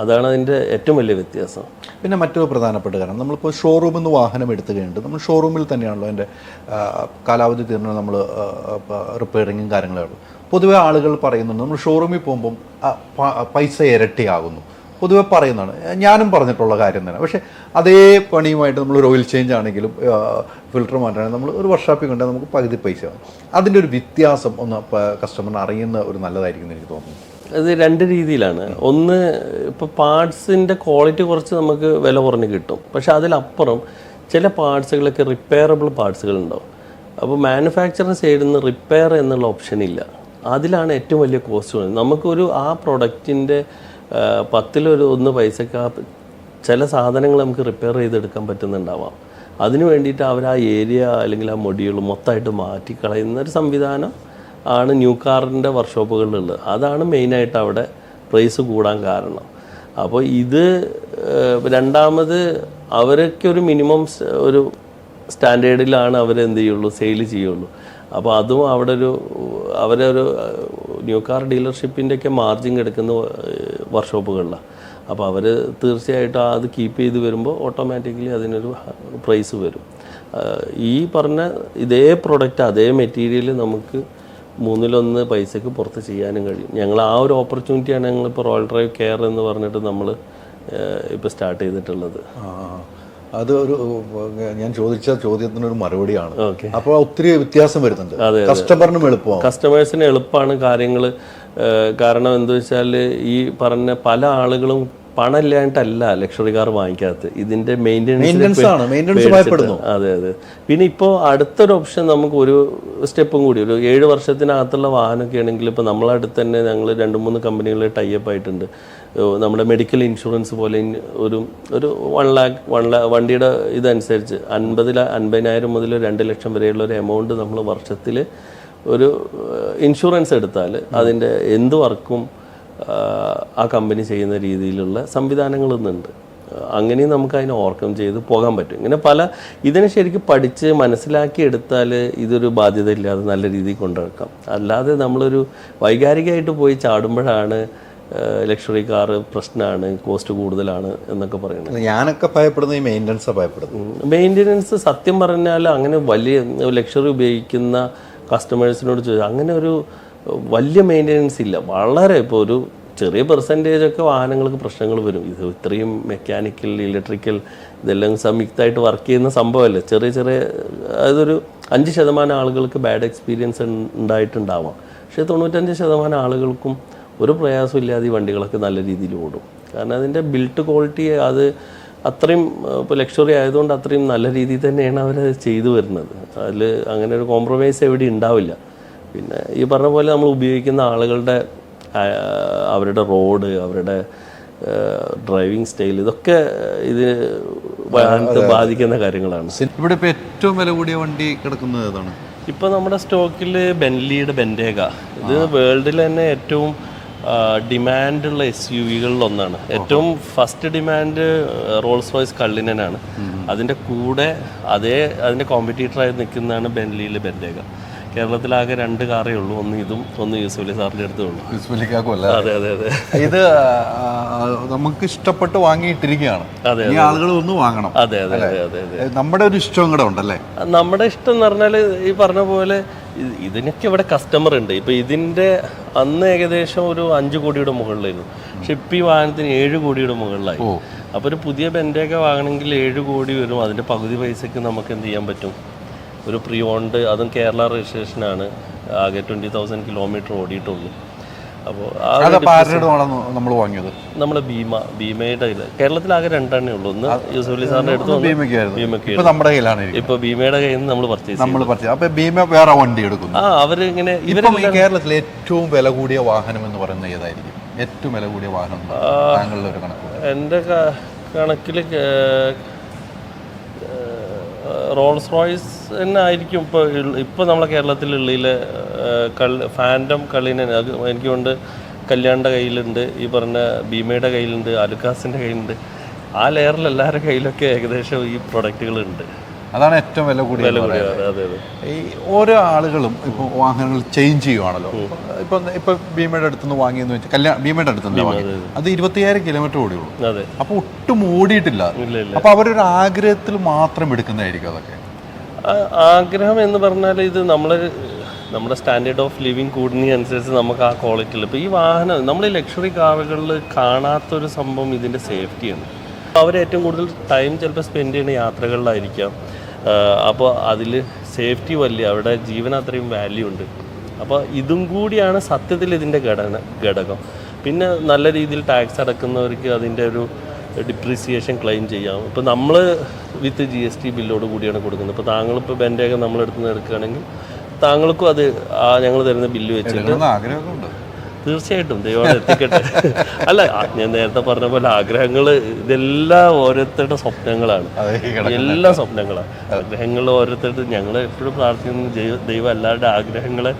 Speaker 1: അതാണ് അതിന്റെ ഏറ്റവും വലിയ വ്യത്യാസം.
Speaker 2: പിന്നെ മറ്റൊരു പ്രധാനപ്പെട്ട കാരണം നമ്മളിപ്പോൾ ഷോറൂമിൽ നിന്ന് വാഹനം എടുത്തു കഴിഞ്ഞിട്ട് നമ്മൾ ഷോറൂമിൽ തന്നെയാണല്ലോ അതിന്റെ കാലാവധി തീർന്ന നമ്മൾ റിപ്പയറിങ്ങും കാര്യങ്ങളും പൊതുവെ ആളുകൾ പറയുന്നുണ്ട് നമ്മൾ ഷോറൂമിൽ പോകുമ്പം പൈസ ഇരട്ടിയാകുന്നു. പൊതുവെ പറയുന്നതാണ്. ഞാനും പറഞ്ഞിട്ടുള്ള കാര്യം തന്നെ. പക്ഷേ അതേ പണിയുമായിട്ട് നമ്മൾ ഓയിൽ ചേഞ്ച് ആണെങ്കിലും ഫിൽറ്റർ മാറ്റാണെങ്കിൽ നമ്മൾ ഒരു വർഷാപ്പിൽ കണ്ടാൽ നമുക്ക് പകുതി പൈസ ആവും അതിന്റെ ഒരു വ്യത്യാസം ഒന്ന് കസ്റ്റമറിന് അറിയുന്ന ഒരു നല്ലതായിരിക്കും എനിക്ക് തോന്നുന്നു.
Speaker 1: അത് രണ്ട് രീതിയിലാണ്. ഒന്ന് ഇപ്പോൾ പാർട്സിന്റെ ക്വാളിറ്റി കുറച്ച് നമുക്ക് വില കുറഞ്ഞ് കിട്ടും. പക്ഷേ അതിലപ്പുറം ചില പാർട്സുകളൊക്കെ റിപ്പയറബിൾ പാർട്സുകൾ ഉണ്ടാവും അപ്പോൾ മാനുഫാക്ചറിങ് സൈഡിൽ നിന്ന് റിപ്പയർ എന്നുള്ള ഓപ്ഷൻ ഇല്ല. അതിലാണ് ഏറ്റവും വലിയ കോസ്റ്റ് വരുന്നത്. നമുക്കൊരു ആ പ്രൊഡക്റ്റിന്റെ പത്തിലൊരു ഒന്ന് പൈസക്ക് ചില സാധനങ്ങൾ നമുക്ക് റിപ്പയർ ചെയ്തെടുക്കാൻ പറ്റുന്നുണ്ടാവാം. അതിനു വേണ്ടിയിട്ട് അവർ ആ ഏരിയ അല്ലെങ്കിൽ ആ മൊഡ്യൂൾ മൊത്തമായിട്ട് മാറ്റിക്കളയുന്ന ഒരു സംവിധാനം ആണ് ന്യൂ കാറിന്റെ വർക്ക്ഷോപ്പുകളിലുള്ളത് അതാണ് മെയിനായിട്ട് അവിടെ പ്രൈസ് കൂടാൻ കാരണം. അപ്പോൾ ഇത് രണ്ടാമത് അവരൊക്കെ മിനിമം ഒരു സ്റ്റാൻഡേർഡിലാണ് അവർ എന്ത് ചെയ്യുള്ളൂ സെയിൽ ചെയ്യുള്ളൂ. അപ്പോൾ അതും അവിടെ ഒരു അവരൊരു ന്യൂ കാർ ഡീലർഷിപ്പിന്റെയൊക്കെ മാർജിൻ എടുക്കുന്ന വർക്ക്ഷോപ്പുകളിലാണ് അപ്പോൾ അവർ തീർച്ചയായിട്ടും അത് കീപ്പ് ചെയ്ത് വരുമ്പോൾ ഓട്ടോമാറ്റിക്കലി അതിനൊരു പ്രൈസ് വരും. ഈ പറഞ്ഞ ഇതേ പ്രൊഡക്റ്റ് അതേ മെറ്റീരിയൽ നമുക്ക് മൂന്നിലൊന്ന് പൈസക്ക് പുറത്ത് ചെയ്യാനും കഴിയും. ഞങ്ങൾ ആ ഒരു ഓപ്പർച്യൂണിറ്റിയാണ് ഞങ്ങളിപ്പോൾ റോയൽ ഡ്രൈവ് കെയർ എന്ന് പറഞ്ഞിട്ട് നമ്മൾ ഇപ്പോൾ സ്റ്റാർട്ട് ചെയ്തിട്ടുള്ളത്.
Speaker 2: അത് ഒരു ഞാൻ ചോദിച്ച ചോദ്യത്തിന് ഒരു മറുപടിയാണ്.
Speaker 1: ഓക്കെ
Speaker 2: അപ്പോൾ ഒത്തിരി വ്യത്യാസം വരുന്നുണ്ട്. കസ്റ്റമറിനും എളുപ്പമാണ്
Speaker 1: കസ്റ്റമേഴ്സിന് എളുപ്പമാണ് കാര്യങ്ങൾ കാരണം എന്താ വെച്ചാൽ ഈ പറഞ്ഞ പല ആളുകളും പണമില്ലായിട്ടല്ല ലക്ഷറി കാർ വാങ്ങിക്കാത്തത്. ഇതിന്റെ
Speaker 2: മെയിന്റെനൻസ്.
Speaker 1: അതെ അതെ. പിന്നെ ഇപ്പോൾ അടുത്തൊരു ഓപ്ഷൻ നമുക്ക് ഒരു സ്റ്റെപ്പും കൂടി. ഒരു ഏഴ് വർഷത്തിനകത്തുള്ള വാഹനമൊക്കെ ആണെങ്കിൽ ഇപ്പോൾ നമ്മളെ അടുത്ത് തന്നെ ഞങ്ങൾ രണ്ട് മൂന്ന് കമ്പനികളിൽ ടൈപ്പ് ആയിട്ടുണ്ട്. നമ്മുടെ മെഡിക്കൽ ഇൻഷുറൻസ് പോലെ ഒരു ഒരു വൺ ലാക്ക് വൺ ലാ വണ്ടിയുടെ ഇതനുസരിച്ച് അൻപതിൽ അൻപതിനായിരം മുതൽ രണ്ട് ലക്ഷം വരെയുള്ള ഒരു എമൗണ്ട് നമ്മൾ വർഷത്തിൽ ഒരു ഇൻഷുറൻസ് എടുത്താൽ അതിന്റെ എന്ത് വർക്കും ആ കമ്പനി ചെയ്യുന്ന രീതിയിലുള്ള സംവിധാനങ്ങൾ ഇന്നുണ്ട്. അങ്ങനെയും നമുക്ക് അതിനെ ഓവർകം ചെയ്ത് പോകാൻ പറ്റും. ഇങ്ങനെ പല ഇതിനെ ശരിക്കും പഠിച്ച് മനസ്സിലാക്കി എടുത്താൽ ഇതൊരു ബാധ്യത ഇല്ലാതെ നല്ല രീതിയിൽ കൊണ്ടുവെക്കാം അല്ലാതെ നമ്മളൊരു വൈകാരികമായിട്ട് പോയി ചാടുമ്പോഴാണ് ലക്ഷറി കാർ പ്രശ്നമാണ് കോസ്റ്റ് കൂടുതലാണ് എന്നൊക്കെ പറയുന്നത്.
Speaker 2: ഞാനൊക്കെ ഭയപ്പെടുന്ന ഈ മെയിന്റനൻസ് ഭയപ്പെടുന്നു
Speaker 1: മെയിന്റനൻസ് സത്യം പറഞ്ഞാൽ അങ്ങനെ വലിയ ലക്ഷറി ഉപയോഗിക്കുന്ന കസ്റ്റമേഴ്സിനോട് ചോദിച്ചു. അങ്ങനെ ഒരു വലിയ മെയിന്റനൻസ് ഇല്ല. വളരെ ഇപ്പോൾ ഒരു ചെറിയ പെർസെന്റേജ് ഒക്കെ വാഹനങ്ങൾക്ക് പ്രശ്നങ്ങൾ വരും. ഇത് ഇത്രയും മെക്കാനിക്കൽ ഇലക്ട്രിക്കൽ ഇതെല്ലാം സംയുക്തമായിട്ട് വർക്ക് ചെയ്യുന്ന സംഭവമല്ലേ? ചെറിയ ചെറിയ അതൊരു അഞ്ച് ശതമാനം ആളുകൾക്ക് ബാഡ് എക്സ്പീരിയൻസ് ഉണ്ടായിട്ടുണ്ടാവാം. പക്ഷേ തൊണ്ണൂറ്റഞ്ച് ശതമാനം ആളുകൾക്കും ഒരു പ്രയാസമില്ലാതെ ഈ വണ്ടികളൊക്കെ നല്ല രീതിയിൽ ഓടും. കാരണം അതിന്റെ ബിൽട്ട് ക്വാളിറ്റി അത് അത്രയും ഇപ്പോൾ ലക്ഷറി ആയതുകൊണ്ട് അത്രയും നല്ല രീതിയിൽ തന്നെയാണ് അവർ ചെയ്തു വരുന്നത്. അതിൽ അങ്ങനെ ഒരു കോംപ്രമൈസ് എവിടെ ഉണ്ടാവില്ല. പിന്നെ ഈ പറഞ്ഞ പോലെ നമ്മൾ ഉപയോഗിക്കുന്ന ആളുകളുടെ അവരുടെ റോഡ് അവരുടെ ഡ്രൈവിംഗ് സ്റ്റൈൽ ഇതൊക്കെ ഇത് വാഹനത്തെ ബാധിക്കുന്ന കാര്യങ്ങളാണ്.
Speaker 2: ഇവിടെ ഇപ്പോൾ ഏറ്റവും വില കൂടിയ വണ്ടി കിടക്കുന്നത് ഏതാണ്?
Speaker 1: ഇപ്പോൾ നമ്മുടെ സ്റ്റോക്കിൽ ബെൻലിയുടെ ബെൻഡേഗ ഇത് വേൾഡിൽ തന്നെ ഏറ്റവും ഡിമാൻഡുള്ള എസ് യു വികളിലൊന്നാണ് ഏറ്റവും ഫസ്റ്റ് ഡിമാൻഡ് റോൾസ് റോയ്സ് കള്ളിനനാണ്. അതിന്റെ കൂടെ അതേ അതിന്റെ കോമ്പറ്റീറ്ററായി നിൽക്കുന്നതാണ് ബെൻലിയിലെ ബെൻഡേഗ കേരളത്തിലാകെ രണ്ട് കാറേ ഉള്ളൂ. ഒന്ന് ഇതും ഒന്ന് യൂസ്ഫുലി സാറിന്റെ അടുത്തേ ഉള്ളൂ. അതെ അതെ അതെ.
Speaker 2: ഇത് നമുക്ക് ഇഷ്ടപ്പെട്ട് വാങ്ങിയിട്ടിരിക്കുകയാണ്.
Speaker 1: അതെ,
Speaker 2: ഈ ആളുകൾ ഒന്ന് വാങ്ങണം.
Speaker 1: അതെ അതെ അതെ അതെ
Speaker 2: നമ്മുടെ ഒരു ഇഷ്ടം കൂടെ ഉണ്ടല്ലേ?
Speaker 1: നമ്മുടെ ഇഷ്ടം എന്ന് പറഞ്ഞാൽ ഈ പറഞ്ഞ പോലെ ഇതിനൊക്കെ ഇവിടെ കസ്റ്റമർ ഉണ്ട്. ഇപ്പൊ ഇതിന്റെ അന്ന് ഏകദേശം ഒരു അഞ്ച് കോടിയുടെ മുകളിലായിരുന്നു. പക്ഷെ ഇപ്പൊ ഈ വാഹനത്തിന് ഏഴ് കോടിയുടെ മുകളിലായി. അപ്പൊ ഒരു പുതിയ ബെൻഡേക്ക വാങ്ങണമെങ്കിൽ ഏഴ് കോടി വരും. അതിന്റെ പകുതി പൈസക്ക് നമുക്ക് എന്ത് ചെയ്യാൻ പറ്റും? ഒരു പ്രീ ഓൺഡ് അതും കേരള രജിസ്ട്രേഷനാണ് ആകെ ട്വന്റി തൗസൻഡ് കിലോമീറ്റർ ഓടിയിട്ടുള്ളൂ. അപ്പോൾ
Speaker 2: നമ്മൾ വാങ്ങിയത്?
Speaker 1: നമ്മുടെ ഭീമ ഭീമയുടെ ഇത് കേരളത്തിലാകെ രണ്ടെണ്ണേ ഉള്ളൂ. ഒന്ന് യൂസുഫലി സാറിന്റെ അടുത്ത് ഭീമയ്ക്ക്
Speaker 2: നമ്മുടെ കയ്യിലാണ്
Speaker 1: ഇപ്പൊ ഭീമയുടെ കയ്യിൽ നിന്ന് നമ്മൾ പർച്ചേസ്
Speaker 2: നമ്മൾ പർച്ചേസ് അപ്പൊ ഭീമ വേറെ വണ്ടി എടുക്കുന്നു.
Speaker 1: ആ അവർ ഇങ്ങനെ
Speaker 2: ഈ കേരളത്തിലെ ഏറ്റവും വില കൂടിയ വാഹനം എന്ന് പറയുന്നത് ഏതായിരിക്കും? ഏറ്റവും വില കൂടിയ വാഹനം താങ്കളുടെ ഒരു കണക്ക്
Speaker 1: എന്റെ കണക്കിൽ റോൾസ് റോയ്സ് ആയിരിക്കും ഇപ്പോൾ ഇപ്പോൾ നമ്മളെ കേരളത്തിലുള്ളിലെ കളി ഫാൻഡം കള്ളിനെ അത് എനിക്ക് കൊണ്ട് കല്യാണിന്റെ കയ്യിലുണ്ട് ഈ പറഞ്ഞ ഭീമയുടെ കയ്യിലുണ്ട് അലുക്കാസിന്റെ കയ്യിലുണ്ട്. ആ ലെയറിൽ എല്ലാവരുടെ കയ്യിലൊക്കെ ഏകദേശം ഈ പ്രൊഡക്റ്റുകളുണ്ട്
Speaker 2: അതാണ് ഏറ്റവും വില കൂടിയ ഈ ഓരോ ആളുകളും ഇപ്പൊ വാഹനങ്ങൾ ചേഞ്ച് ചെയ്യുവാണല്ലോ. ഇപ്പൊ ഇപ്പൊ ഭീമയുടെ അടുത്തുനിന്ന് വാങ്ങിയെന്ന് വെച്ചാൽ കല്യാണം ഭീമയുടെ അടുത്തുനിന്ന് വാങ്ങി അത് ഇരുപത്തിയായിരം കിലോമീറ്റർ ഓടിയുള്ളൂ.
Speaker 1: അതെ.
Speaker 2: അപ്പൊ ഒട്ടും ഓടിയിട്ടില്ല.
Speaker 1: ഇല്ല ഇല്ല.
Speaker 2: അപ്പൊ അവരൊരു ആഗ്രഹത്തിൽ മാത്രം എടുക്കുന്നതായിരിക്കും അതൊക്കെ.
Speaker 1: ആഗ്രഹം എന്ന് പറഞ്ഞാൽ ഇത് നമ്മൾ നമ്മുടെ സ്റ്റാൻഡേർഡ് ഓഫ് ലിവിങ് കൂടുന്നതിനനുസരിച്ച് നമുക്ക് ആ ക്വാളിറ്റിയിൽ ഇപ്പോൾ ഈ വാഹനം നമ്മൾ ഈ ലക്ഷറി കാറുകളിൽ കാണാത്തൊരു സംഭവം ഇതിന്റെ സേഫ്റ്റിയാണ് അവർ ഏറ്റവും കൂടുതൽ ടൈം ചിലപ്പോൾ സ്പെൻഡ് ചെയ്യുന്ന യാത്രകളിലായിരിക്കാം. അപ്പോൾ അതിൽ സേഫ്റ്റി വലിയ അവിടെ ജീവൻ അത്രയും വാല്യൂ ഉണ്ട്. അപ്പോൾ ഇതും കൂടിയാണ് സത്യത്തിൽ ഇതിന്റെ ഘടന ഘടകം. പിന്നെ നല്ല രീതിയിൽ ടാക്സ് അടക്കുന്നവർക്ക് അതിന്റെ ഒരു ഡിപ്രീസിയേഷൻ ക്ലെയിം ചെയ്യാം. ഇപ്പോൾ നമ്മൾ വിത്ത് ജി എസ് ടി ബില്ലോട് കൂടിയാണ് കൊടുക്കുന്നത്. ഇപ്പോൾ താങ്കളിപ്പോൾ ബെൻഡൊക്കെ നമ്മളെടുത്ത് നിന്ന് എടുക്കുകയാണെങ്കിൽ താങ്കൾക്കും അത് ഞങ്ങൾ തരുന്ന ബില്ല് വെച്ചിട്ട്
Speaker 2: ആഗ്രഹമൊക്കെ
Speaker 1: തീർച്ചയായിട്ടും ദൈവം എത്തിക്കട്ടെ. അല്ല ഞാൻ നേരത്തെ പറഞ്ഞ പോലെ ആഗ്രഹങ്ങൾ ഇതെല്ലാം ഓരോരുത്തരുടെ സ്വപ്നങ്ങളാണ്. എല്ലാ സ്വപ്നങ്ങളാണ്. ആഗ്രഹങ്ങൾ ഓരോരുത്തരുടെ ഞങ്ങൾ എപ്പോഴും പ്രാർത്ഥിക്കുന്ന ദൈവ- എല്ലാവരുടെ ആഗ്രഹങ്ങളെ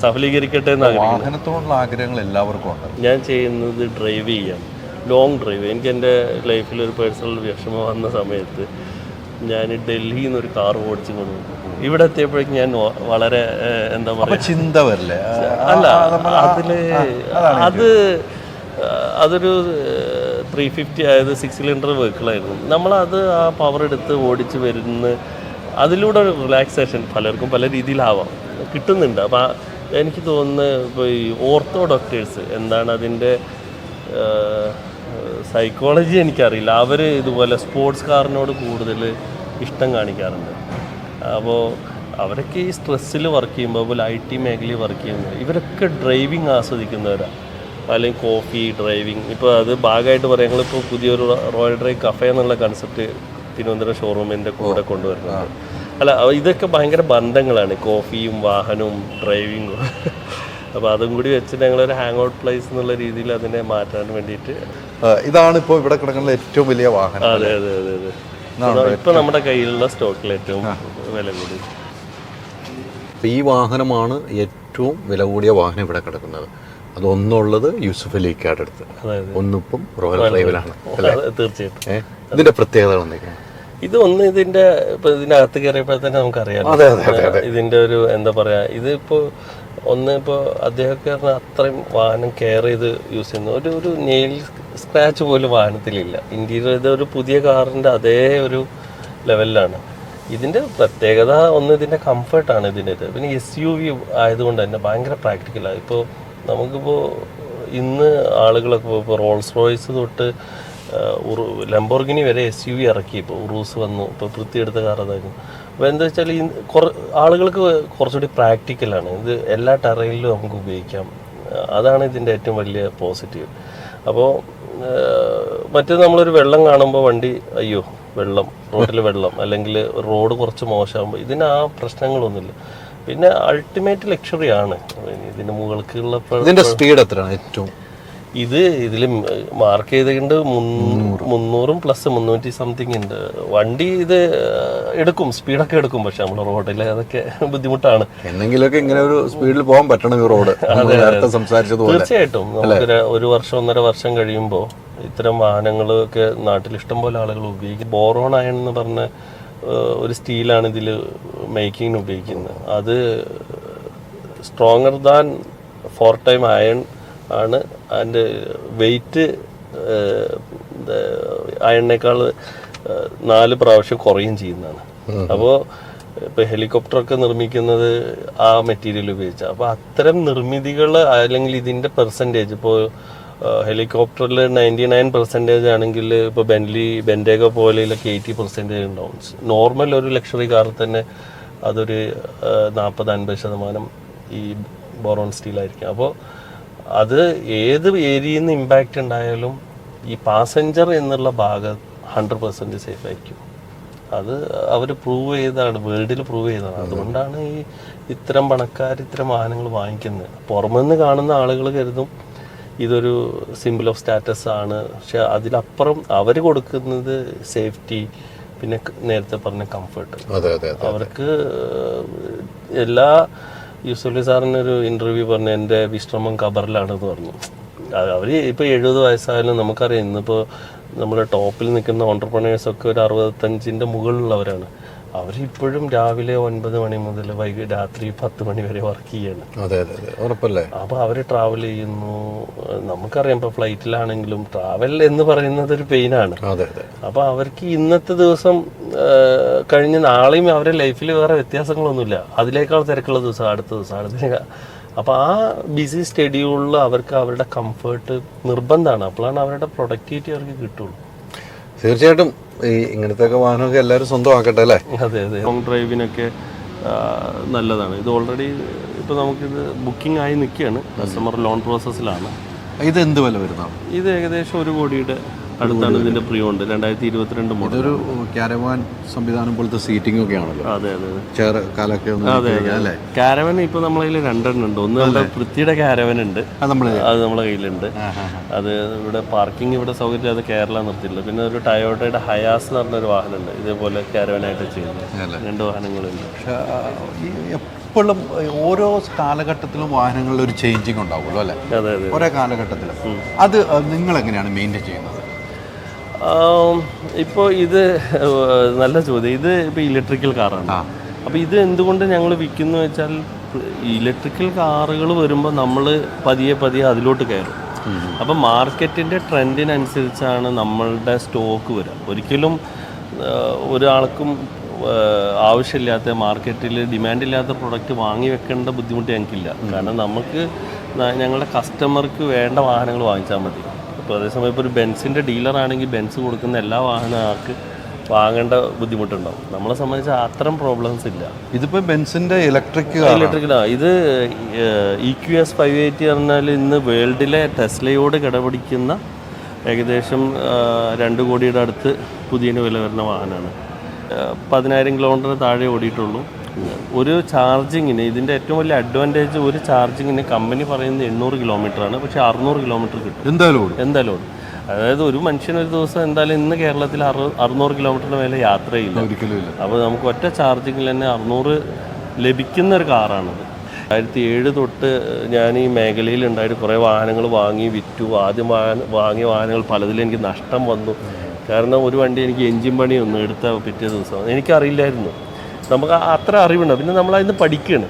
Speaker 1: സഫലീകരിക്കട്ടെ എന്ന് ആഗ്രഹിക്കുന്നു
Speaker 2: വാഹനത്തോടുള്ള ആഗ്രഹങ്ങൾ എല്ലാവർക്കും ഉണ്ട്.
Speaker 1: ഞാൻ ചെയ്യുന്നത് ഡ്രൈവ് ചെയ്യാം ലോങ് ഡ്രൈവ് എനിക്ക് എന്റെ ലൈഫിൽ ഒരു പേഴ്സണൽ വിഷമം വന്ന സമയത്ത് ഞാൻ ഡൽഹിയിൽ നിന്ന് ഒരു കാർ ഓടിച്ചു കൊണ്ടു ഇവിടെ എത്തിയപ്പോഴേക്കും ഞാൻ വളരെ എന്താ പറയുക
Speaker 2: ചിന്ത വരില്ലേ?
Speaker 1: അല്ല അതിൽ അത് അതൊരു ത്രീ ഫിഫ്റ്റി ആയത് സിക്സ് സിലിണ്ടർ വെഹിക്കിളായിരുന്നു നമ്മളത് ആ പവർ എടുത്ത് ഓടിച്ച് വരുന്ന അതിലൂടെ ഒരു റിലാക്സേഷൻ പലർക്കും പല രീതിയിലാവാം. കിട്ടുന്നുണ്ട്. അപ്പം എനിക്ക് തോന്നുന്നു ഇപ്പോൾ ഈ ഓർത്തോ ഡോക്ടേഴ്സ് എന്താണ് അതിന്റെ സൈക്കോളജി എനിക്കറിയില്ല. അവർ ഇതുപോലെ സ്പോർട്സ് കാറിനോട് കൂടുതൽ ഇഷ്ടം കാണിക്കാറുണ്ട്. അപ്പോൾ അവരൊക്കെ ഈ സ്ട്രെസ്സിൽ വർക്ക് ചെയ്യുമ്പോൾ അതുപോലെ ഐ ടി മേഖലയിൽ വർക്ക് ചെയ്യുന്നത് ഇവരൊക്കെ ഡ്രൈവിംഗ് ആസ്വദിക്കുന്നവരാണ് അല്ലെങ്കിൽ കോഫി ഡ്രൈവിംഗ് ഇപ്പോൾ അത് ഭാഗമായിട്ട് പറയാം ഞങ്ങളിപ്പോൾ പുതിയൊരു റോയൽ ഡ്രൈവ് കഫേ എന്നുള്ള കൺസെപ്റ്റ് തിരുവനന്തപുരം ഷോറൂമിന്റെ കൂടെ കൊണ്ടുവരുന്നുണ്ട് അല്ല ഇതൊക്കെ ഭയങ്കര ബന്ധങ്ങളാണ്. കോഫിയും വാഹനവും ഡ്രൈവിങ്ങും അപ്പോൾ അതും കൂടി വെച്ചിട്ട് ഞങ്ങളൊരു ഹാങ് ഔട്ട് പ്ലേസ് എന്നുള്ള രീതിയിൽ അതിനെ മാറ്റാൻ വേണ്ടിയിട്ട്
Speaker 2: ഇതാണ് ഇപ്പോൾ ഇവിടെ കിടക്കുന്ന ഏറ്റവും വലിയ വാഹനം
Speaker 1: അതെ അതെ അതെ അതെ. ഇപ്പൊ നമ്മുടെ കയ്യിലുള്ള സ്റ്റോക്കിൽ ഏറ്റവും വില കൂടി.
Speaker 2: ഈ വാഹനമാണ് ഏറ്റവും വില കൂടിയ വാഹനം ഇവിടെ കിടക്കുന്നത്. അതൊന്നുള്ളത് യൂസുഫ് അലിക്കാട് അടുത്ത്. ഒന്നിപ്പം റോയൽ
Speaker 1: അതെ, തീർച്ചയായിട്ടും.
Speaker 2: ഇതിന്റെ പ്രത്യേകതകൾ എന്തൊക്കെയാണ്?
Speaker 1: ഇത് ഒന്ന് ഇതിന്റെ ഇപ്പൊ ഇതിന്റെ അകത്ത് കയറിയപ്പോൾ തന്നെ നമുക്കറിയാം ഇതിന്റെ ഒരു എന്താ പറയാ ഇതിപ്പോ ഒന്ന് ഇപ്പോൾ അദ്ദേഹമൊക്കെ പറഞ്ഞാൽ അത്രയും വാഹനം കെയർ ചെയ്ത് യൂസ് ചെയ്യുന്നു ഒരു ഒരു നെയിൽ സ്ക്രാച്ച് പോലും വാഹനത്തിലില്ല. ഇന്റീരിയർ ഇത് ഒരു പുതിയ കാറിന്റെ അതേ ഒരു ലെവലിലാണ് ഇതിന്റെ പ്രത്യേകത ഒന്ന് ഇതിന്റെ കംഫർട്ടാണ് ഇതിന്റെ ഇത്. പിന്നെ എസ് യു വി ആയതുകൊണ്ട് തന്നെ ഭയങ്കര പ്രാക്ടിക്കലാണ് ഇപ്പോൾ നമുക്കിപ്പോൾ ഇന്ന് ആളുകളൊക്കെ ഇപ്പോൾ റോൾസ് റോയ്സ് തൊട്ട് ലംബോർഗിനി വരെ എസ് യു വി ഇറക്കി. ഇപ്പോൾ ഉറൂസ് വന്നു. ഇപ്പോൾ വൃത്തിയെടുത്ത കാർ അതായിരുന്നു. എന്താ വെച്ചാൽ ഈ കുറ ആളുകൾക്ക് കുറച്ചുകൂടി പ്രാക്ടിക്കലാണ് ഇത് എല്ലാ ടെറയിലും നമുക്ക് ഉപയോഗിക്കാം. അതാണ് ഇതിന്റെ ഏറ്റവും വലിയ പോസിറ്റീവ് അപ്പോൾ മറ്റേത് നമ്മളൊരു വെള്ളം കാണുമ്പോൾ വണ്ടി അയ്യോ വെള്ളം റോഡിൽ വെള്ളം അല്ലെങ്കിൽ റോഡ് കുറച്ച് മോശമാകുമ്പോൾ ഇതിന് ആ പ്രശ്നങ്ങളൊന്നുമില്ല. പിന്നെ അൾട്ടിമേറ്റ് ലക്ഷറി ആണ്. ഇതിന് മുകൾക്കുള്ള
Speaker 2: ഇതിന്റെ സ്പീഡ് എത്രയാണ് ഏറ്റവും?
Speaker 1: ഇത് ഇതിൽ മാർക്ക് ചെയ്തിട്ടുണ്ട് മുന്നൂറും. പ്ലസ് മുന്നൂറ്റി സംതിങ് ഉണ്ട്. വണ്ടി ഇത് എടുക്കും. സ്പീഡൊക്കെ എടുക്കും. പക്ഷെ നമ്മൾ റോഡിൽ അതൊക്കെ ബുദ്ധിമുട്ടാണ്.
Speaker 2: എന്തെങ്കിലുമൊക്കെ ഇങ്ങനെ ഒരു സ്പീഡിൽ പോകാൻ പറ്റണം ഈ റോഡ്.
Speaker 1: തീർച്ചയായിട്ടും. നമുക്ക് ഒരു- ഒരു വർഷം ഒന്നര വർഷം കഴിയുമ്പോൾ ഇത്തരം വാഹനങ്ങളൊക്കെ നാട്ടിൽ ഇഷ്ടം പോലെ ആളുകൾ ഉപയോഗിക്കും. ബോറോൺ അയൺ എന്ന് പറഞ്ഞ ഒരു സ്റ്റീലാണ് ഇതിൽ മേക്കിങ്ങിന് ഉപയോഗിക്കുന്നത്. അത് stronger than four time iron ആണ്. അതിന്റെ വെയിറ്റ് അയണിനേക്കാൾ നാല് പ്രാവശ്യം കുറയും ചെയ്യുന്നതാണ്. അപ്പോൾ ഇപ്പൊ ഹെലികോപ്റ്റർ ഒക്കെ നിർമ്മിക്കുന്നത് ആ മെറ്റീരിയൽ ഉപയോഗിച്ച. അപ്പൊ അത്തരം നിർമ്മിതികൾ അല്ലെങ്കിൽ ഇതിന്റെ പെർസെന്റേജ് ഇപ്പോൾ ഹെലികോപ്റ്ററിൽ നയന്റി നയൻ പെർസെന്റേജ് ആണെങ്കിൽ ഇപ്പോൾ ബെൻലി ബെൻഡേഗ പോലെയുള്ള എയ്റ്റി പെർസെന്റേജ് ഉണ്ടാവും. നോർമൽ ഒരു ലക്ഷറി കാറിൽ തന്നെ അതൊരു നാൽപ്പത് അൻപത് ശതമാനം ഈ ബോറോൺ സ്റ്റീലായിരിക്കും അപ്പോൾ അത് ഏത് ഏരിയയിൽ നിന്ന് ഇമ്പാക്റ്റ് ഉണ്ടായാലും ഈ പാസഞ്ചർ എന്നുള്ള ഭാഗം ഹൺഡ്രഡ് പെർസെന്റ് സേഫ് ആയിരിക്കും. അത് അവർ പ്രൂവ് ചെയ്തതാണ് വേൾഡിൽ പ്രൂവ് ചെയ്തതാണ്. അതുകൊണ്ടാണ് ഈ ഇത്തരം പണക്കാർ ഇത്തരം വാഹനങ്ങൾ വാങ്ങിക്കുന്നത്. പുറമെന്ന് കാണുന്ന ആളുകൾ കരുതും ഇതൊരു സിമ്പിൾ ഓഫ് സ്റ്റാറ്റസ് ആണ്. പക്ഷെ അതിലപ്പുറം അവർ കൊടുക്കുന്നത് സേഫ്റ്റി പിന്നെ നേരത്തെ പറഞ്ഞ കംഫർട്ട് അവർക്ക് എല്ലാ യൂസുഫലി സാറിന് ഒരു ഇന്റർവ്യൂ പറഞ്ഞു എന്റെ വിശ്രമം ഖബറിലാണെന്ന് പറഞ്ഞു. അവർ അവർ ഇപ്പൊ എഴുപത് വയസ്സായാലും നമുക്കറിയാം ഇന്നിപ്പോ നമ്മുടെ ടോപ്പിൽ നിൽക്കുന്ന ഓണ്ടർപ്രണേഴ്സ് ഒക്കെ ഒരു അറുപത്തഞ്ചിന്റെ മുകളിലുള്ളവരാണ്. അവരിപ്പോഴും രാവിലെ ഒൻപത് മണി മുതൽ വൈകിട്ട് രാത്രി പത്ത് മണി വരെ വർക്ക് ചെയ്യാണ്.
Speaker 2: അതെ അതെ അതെ. ഉറപ്പല്ലേ?
Speaker 1: അപ്പൊ അവർ ട്രാവൽ ചെയ്യുന്നു. നമുക്കറിയാം ഇപ്പൊ ഫ്ലൈറ്റിലാണെങ്കിലും ട്രാവൽ എന്ന് പറയുന്നത് ഒരു പെയിനാണ്
Speaker 2: അതെ അതെ.
Speaker 1: അപ്പൊ അവർക്ക് ഇന്നത്തെ ദിവസം കഴിഞ്ഞ് നാളെയും അവരുടെ ലൈഫിൽ വേറെ വ്യത്യാസങ്ങളൊന്നുമില്ല. അതിലേക്കാൾ തിരക്കുള്ള ദിവസം അടുത്ത ദിവസം അടുത്ത അപ്പോൾ ആ ബിസി സ്റ്റെഡ്യൂളിൽ അവർക്ക് അവരുടെ കംഫർട്ട് നിർബന്ധമാണ്. അപ്പോഴാണ് അവരുടെ പ്രൊഡക്ടിവിറ്റി അവർക്ക് കിട്ടുള്ളൂ.
Speaker 2: തീർച്ചയായിട്ടും. ഈ ഇങ്ങനത്തെ ഒക്കെ വാഹനമൊക്കെ എല്ലാവരും സ്വന്തമാക്കട്ടെ അല്ലേ?
Speaker 1: അതെ അതെ ലോങ് ഡ്രൈവിനൊക്കെ നല്ലതാണ്. ഇത് ഓൾറെഡി ഇപ്പോൾ നമുക്കിത് ബുക്കിംഗ് ആയി നിൽക്കുകയാണ്. കസ്റ്റമർ ലോൺ പ്രോസസ്സിലാണ്
Speaker 2: ഇത് എന്ത് വില വരുന്നതാണ്?
Speaker 1: ഇത് ഏകദേശം ഒരു കോടിയുടെ അടുത്താണ് ഇതിന്റെ പ്രിയോണ്ട്. രണ്ടായിരത്തി ഇരുപത്തിരണ്ട് മോഡൽ
Speaker 2: ഇതൊരു കാരവാൻ സംവിധാനം പോലത്തെ സീറ്റിംഗ് ഒക്കെ ആണല്ലോ.
Speaker 1: അതെ അതെ അതെ.
Speaker 2: ചെയർ കാലൊക്കെ ഇരിക്കാൻ, അല്ലേ?
Speaker 1: കാരവൻ ഇപ്പൊ നമ്മളെ കയ്യിൽ രണ്ടെണ്ണം ഉണ്ട് ഒന്ന് നമ്മുടെ പൃഥ്വിയുടെ കാരവൻ ഉണ്ട്.
Speaker 2: അത് നമ്മൾ
Speaker 1: അത് കയ്യിലുണ്ട്. അത് ഇവിടെ പാർക്കിംഗ് ഇവിടെ സൗകര്യം അത് കേരള നിർത്തിയില്ല പിന്നെ ഒരു ടയോട്ടയുടെ ഹയാസ് എന്ന് പറഞ്ഞ ഒരു വാഹനമുണ്ട്. ഇതേപോലെ കാരവനായിട്ട് ചെയ്യുന്നത്. രണ്ട് വാഹനങ്ങളുണ്ട്.
Speaker 2: പക്ഷെ എപ്പോഴും ഓരോ കാലഘട്ടത്തിലും വാഹനങ്ങളിൽ ഒരു ചേഞ്ചിങ് ഉണ്ടാവുമല്ലോ അല്ലേ?
Speaker 1: അതെ അതെ
Speaker 2: ഓരോ കാലഘട്ടത്തിലും. അത് നിങ്ങൾ എങ്ങനെയാണ് മെയിന്റെയിൻ ചെയ്യുന്നത്?
Speaker 1: ഇപ്പോൾ ഇത് നല്ല ചോദ്യം. ഇത് ഇപ്പോൾ ഇലക്ട്രിക്കൽ കാറാണ് അപ്പോൾ ഇത് എന്തുകൊണ്ട് ഞങ്ങൾ വിൽക്കുന്നു വെച്ചാൽ ഇലക്ട്രിക്കൽ കാറുകൾ വരുമ്പോൾ നമ്മൾ പതിയെ പതിയെ അതിലോട്ട് കയറും. അപ്പം മാർക്കറ്റിന്റെ ട്രെൻഡിനനുസരിച്ചാണ് നമ്മളുടെ സ്റ്റോക്ക് വരിക ഒരിക്കലും ഒരാൾക്കും ആവശ്യമില്ലാത്ത മാർക്കറ്റിൽ ഡിമാൻഡ് ഇല്ലാത്ത പ്രൊഡക്റ്റ് വാങ്ങി വെക്കേണ്ട ബുദ്ധിമുട്ട് ഞങ്ങൾക്കില്ല. കാരണം നമുക്ക് ഞങ്ങളുടെ കസ്റ്റമർക്ക് വേണ്ട വാഹനങ്ങൾ വാങ്ങിച്ചാൽ മതി. ഇപ്പോൾ അതേസമയം ഇപ്പോൾ ഒരു ബെൻസിന്റെ ഡീലറാണെങ്കിൽ ബെൻസ് കൊടുക്കുന്ന എല്ലാ വാഹനമാർക്ക് വാങ്ങേണ്ട ബുദ്ധിമുട്ടുണ്ടാവും. നമ്മളെ സംബന്ധിച്ച് അത്തരം പ്രോബ്ലംസ് ഇല്ല.
Speaker 2: ഇതിപ്പോൾ ബെൻസിന്റെ ഇലക്ട്രിക്
Speaker 1: ഇലക്ട്രിക്കലാ ഇത് E Q S five eighty പറഞ്ഞാൽ ഇന്ന് വേൾഡിലെ ടെസ്ലയോട് കിടപിടിക്കുന്ന ഏകദേശം രണ്ട് കോടിയുടെ അടുത്ത് പുതിയ വില വരുന്ന വാഹനമാണ്. പതിനായിരം കിലോമീറ്റർ താഴെ ഓടിയിട്ടുള്ളൂ. ഒരു ചാർജിങ്ങിന് ഇതിന്റെ ഏറ്റവും വലിയ അഡ്വാന്റേജ് ഒരു ചാർജിങ്ങിന് കമ്പനി പറയുന്നത് എണ്ണൂറ് കിലോമീറ്റർ ആണ്. പക്ഷേ അറുന്നൂറ് കിലോമീറ്റർ കിട്ടും.
Speaker 2: എന്തായാലും
Speaker 1: എന്തായാലും ഓടും. അതായത് ഒരു മനുഷ്യൻ ഒരു ദിവസം എന്തായാലും ഇന്ന് കേരളത്തിൽ അറു അറുന്നൂറ് കിലോമീറ്ററിന് മേലെ യാത്രയില്ല.
Speaker 2: ഒരിക്കലും
Speaker 1: അപ്പോൾ നമുക്ക് ഒറ്റ ചാർജിങ്ങിൽ തന്നെ അറുന്നൂറ് ലഭിക്കുന്ന ഒരു കാറാണത്. രണ്ടായിരത്തി ഏഴ് തൊട്ട് ഞാൻ ഈ മേഖലയിൽ ഉണ്ടായിട്ട് കുറേ വാഹനങ്ങൾ വാങ്ങി വിറ്റു. ആദ്യം വാഹന വാങ്ങിയ വാഹനങ്ങൾ പലതിലും എനിക്ക് നഷ്ടം വന്നു. കാരണം ഒരു വണ്ടി എനിക്ക് എൻജിൻ പണി ഒന്ന് എടുത്ത പിറ്റേ ദിവസം. എനിക്കറിയില്ലായിരുന്നു. നമുക്ക് അത്ര അറിവുണ്ട്. പിന്നെ നമ്മൾ പഠിക്കുകയാണ്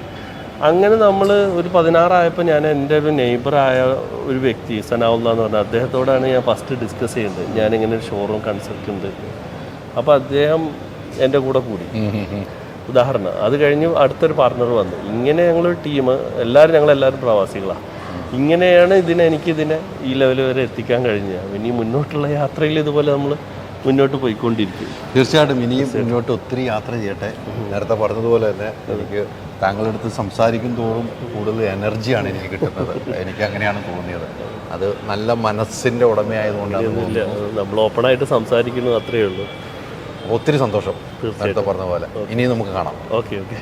Speaker 1: അങ്ങനെ നമ്മൾ ഒരു പതിനാറായപ്പോൾ ഞാൻ എന്റെ ഒരു നെയ്ബറായ ഒരു വ്യക്തി സനാവുള്ള എന്ന് പറഞ്ഞാൽ അദ്ദേഹത്തോടാണ് ഞാൻ ഫസ്റ്റ് ഡിസ്കസ് ചെയ്യുന്നത് ഞാനിങ്ങനെ ഒരു ഷോറൂം കൺസെപ്റ്റ് ഉണ്ട്. അപ്പോൾ അദ്ദേഹം എന്റെ കൂടെ കൂടി. ഉദാഹരണം അത് കഴിഞ്ഞ് അടുത്തൊരു പാർട്ണർ വന്നു. ഇങ്ങനെ ഞങ്ങളൊരു ടീം എല്ലാവരും ഞങ്ങളെല്ലാവരും പ്രവാസികളാണ് ഇങ്ങനെയാണ് ഇതിനെ എനിക്കിതിനെ ഈ ലെവൽ വരെ എത്തിക്കാൻ കഴിഞ്ഞത്. ഇനി മുന്നോട്ടുള്ള യാത്രയിൽ ഇതുപോലെ നമ്മൾ മുന്നോട്ട് പോയിക്കൊണ്ടിരിക്കും.
Speaker 2: തീർച്ചയായിട്ടും ഇനിയും മുന്നോട്ട് ഒത്തിരി യാത്ര ചെയ്യട്ടെ. നേരത്തെ പറഞ്ഞതുപോലെ തന്നെ എനിക്ക് താങ്കളുടെ അടുത്ത് സംസാരിക്കും തോറും കൂടുതൽ എനർജിയാണ് എനിക്ക് കിട്ടുന്നത്. എനിക്ക് അങ്ങനെയാണ് തോന്നിയത്. അത് നല്ല മനസ്സിന്റെ ഉടമയായതുകൊണ്ടാണ്
Speaker 1: നമ്മൾ ഓപ്പണായിട്ട് സംസാരിക്കുന്നത് അത്രയേ ഉള്ളൂ.
Speaker 2: ഒത്തിരി സന്തോഷം നേരത്തെ പറഞ്ഞ പോലെ ഇനിയും നമുക്ക് കാണാം.
Speaker 1: Okay okay.